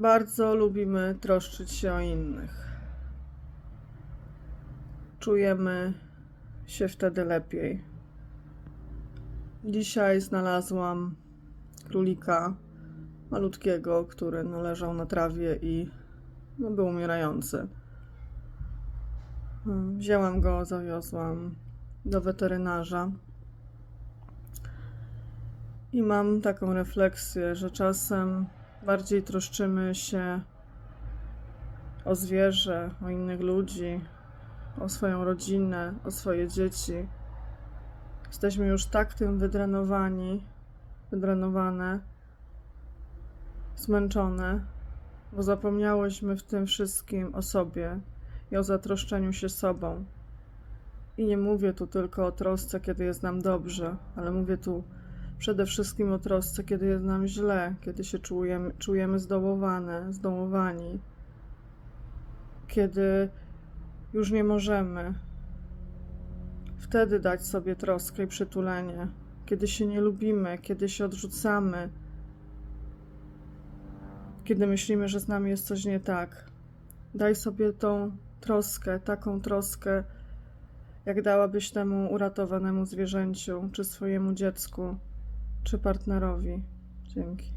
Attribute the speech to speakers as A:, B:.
A: Bardzo lubimy troszczyć się o innych. Czujemy się wtedy lepiej. Dzisiaj znalazłam królika malutkiego, który leżał na trawie i no, był umierający. Wzięłam go, zawiozłam do weterynarza. I mam taką refleksję, że czasem bardziej troszczymy się o zwierzę, o innych ludzi, o swoją rodzinę, o swoje dzieci. Jesteśmy już tak tym wydrenowani, wydrenowane, zmęczone, bo zapomniałyśmy w tym wszystkim o sobie i o zatroszczeniu się sobą. I nie mówię tu tylko o trosce, kiedy jest nam dobrze, ale mówię tu przede wszystkim o trosce, kiedy jest nam źle, kiedy się czujemy, czujemy zdołowane, zdołowani, kiedy już nie możemy. Wtedy dać sobie troskę i przytulenie, kiedy się nie lubimy, kiedy się odrzucamy, kiedy myślimy, że z nami jest coś nie tak. Daj sobie tą troskę, taką troskę, jak dałabyś temu uratowanemu zwierzęciu, czy swojemu dziecku, czy partnerowi. Dzięki.